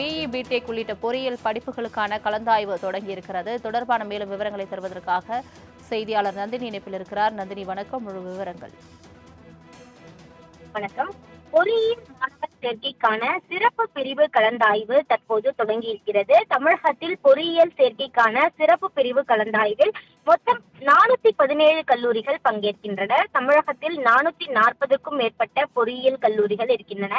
BE BTech உள்ளிட்ட பொறியியல் படிப்புகளுக்கான கலந்தாய்வு தொடங்கியிருக்கிறது. தொடர்பான மேலும் விவரங்களை தருவதற்காக செய்தியாளர் நந்தினி இணைப்பில் இருக்கிறார். நந்தினி வணக்கம். முழு விவரங்கள். வணக்கம். பொறியியல் மாணவர் சேர்க்கைக்கான சிறப்பு பிரிவு கலந்தாய்வு தற்போது தொடங்கி இருக்கிறது தமிழகத்தில் பொறியியல் சேர்க்கைக்கான சிறப்பு பிரிவு கலந்தாய்வில் மொத்தம் நானூத்தி பதினேழு கல்லூரிகள் பங்கேற்கின்றன. தமிழகத்தில் நானூத்தி நாற்பதுக்கும் மேற்பட்ட பொறியியல் கல்லூரிகள் இருக்கின்றன.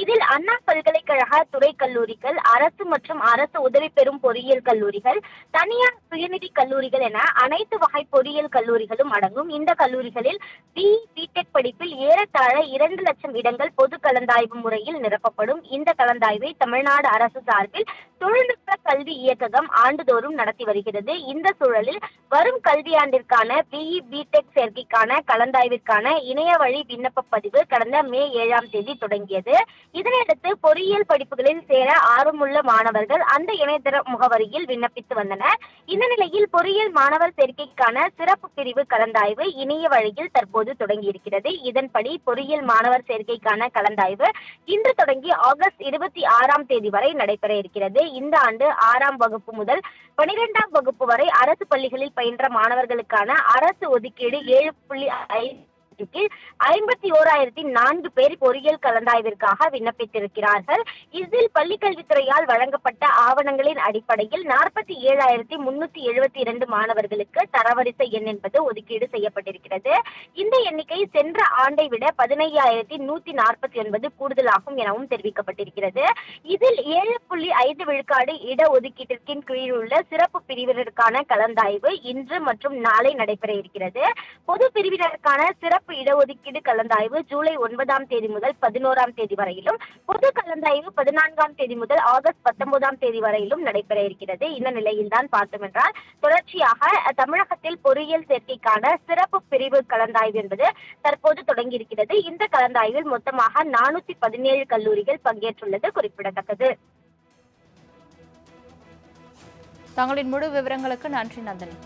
இதில் அண்ணா பல்கலைக்கழக துறை கல்லூரிகள் அரசு மற்றும் அரசு உதவி பெறும் பொறியியல் கல்லூரிகள் தனியார் சுயநிதி கல்லூரிகள் என அனைத்து வகை பொறியியல் கல்லூரிகளும் அடங்கும். இந்த கல்லூரிகளில் பி பிடெக் படிப்பில் ஏறத்தாழ இரண்டு லட்சம் இடங்கள் பொது கலந்தாய்வு முறையில் நிரப்பப்படும். இந்த கலந்தாய்வை தமிழ்நாடு அரசு சார்பில் தொழில்நுட்ப கல்வி இயக்ககம் ஆண்டுதோறும் நடத்தி வருகிறது. இந்த சூழலில் வரும் கல்வியாண்டிற்கான பிஇ பிடெக் சேர்க்கைக்கான கலந்தாய்விற்கான இணைய வழி விண்ணப்ப பதிவு கடந்த மே ஏழாம் தேதி தொடங்கியது. இதனையடுத்து பொறியியல் படிப்புகளில் சேர ஆர்வமுள்ள மாணவர்கள் அந்த இணையதள முகவரியில் விண்ணப்பித்து வந்தனர். இந்த நிலையில் பொறியியல் மாணவர் சேர்க்கைக்கான சிறப்பு பிரிவு கலந்தாய்வு இணைய வழியில் தற்போது தொடங்கியிருக்கிறது. இதன்படி பொறியியல் மாணவர் சேர்க்கைக்கான கலந்தாய்வு இன்று தொடங்கி ஆகஸ்ட் இருபத்தி ஆறாம் தேதி வரை நடைபெற இருக்கிறது. இந்த ஆண்டு ஆறாம் வகுப்பு முதல் பனிரெண்டாம் வகுப்பு வரை அரசு பள்ளிகளில் பயின்ற மாணவர்களுக்கான அரசு ஒதுக்கீடு ஏழு புள்ளி ஐந்து ஐம்பத்தி ஓராயிரத்தி நான்கு பேர் பொறியியல் கலந்தாய்விற்காக விண்ணப்பித்திருக்கிறார்கள். இதில் பள்ளிக்கல்வித்துறையால் வழங்கப்பட்ட ஆவணங்களின் அடிப்படையில் நாற்பத்தி ஏழாயிரத்தி முன்னூத்தி எழுபத்தி இரண்டு மாணவர்களுக்கு தரவரிசை எண் என்பது ஒதுக்கீடு செய்யப்பட்டிருக்கிறது. இந்த எண்ணிக்கை சென்ற ஆண்டை விட பதினையாயிரத்தி நூத்தி நாற்பத்தி ஒன்பது கூடுதலாகும் எனவும் தெரிவிக்கப்பட்டிருக்கிறது. இதில் ஏழு புள்ளி ஐந்து விழுக்காடு இட ஒதுக்கீட்டிற்கின் கீழ் உள்ள சிறப்பு பிரிவினருக்கான கலந்தாய்வு இன்று மற்றும் நாளை நடைபெற இருக்கிறது. பொது பிரிவினருக்கான சிறப்பு இடஒதுக்கீடு கலந்தாய்வு ஜூலை ஒன்பதாம் தேதி முதல் பதினோராம் தேதி வரையிலும் பொது கலந்தாய்வு பதினான்காம் தேதி முதல் ஆகஸ்ட் பத்தொன்பதாம் தேதி வரையிலும் நடைபெற இருக்கிறது. இந்த நிலையில்தான் பார்த்தோம் என்றால் தொடர்ச்சியாக தமிழகத்தில் பொறியியல் சேர்க்கைக்கான சிறப்பு பிரிவு கலந்தாய்வு என்பது தற்போது தொடங்கியிருக்கிறது. இந்த கலந்தாய்வில் மொத்தமாக நானூத்தி பதினேழு கல்லூரிகள் பங்கேற்றுள்ளது குறிப்பிடத்தக்கது. தங்களின் முழு விவரங்களுக்கு நன்றி நந்தினி.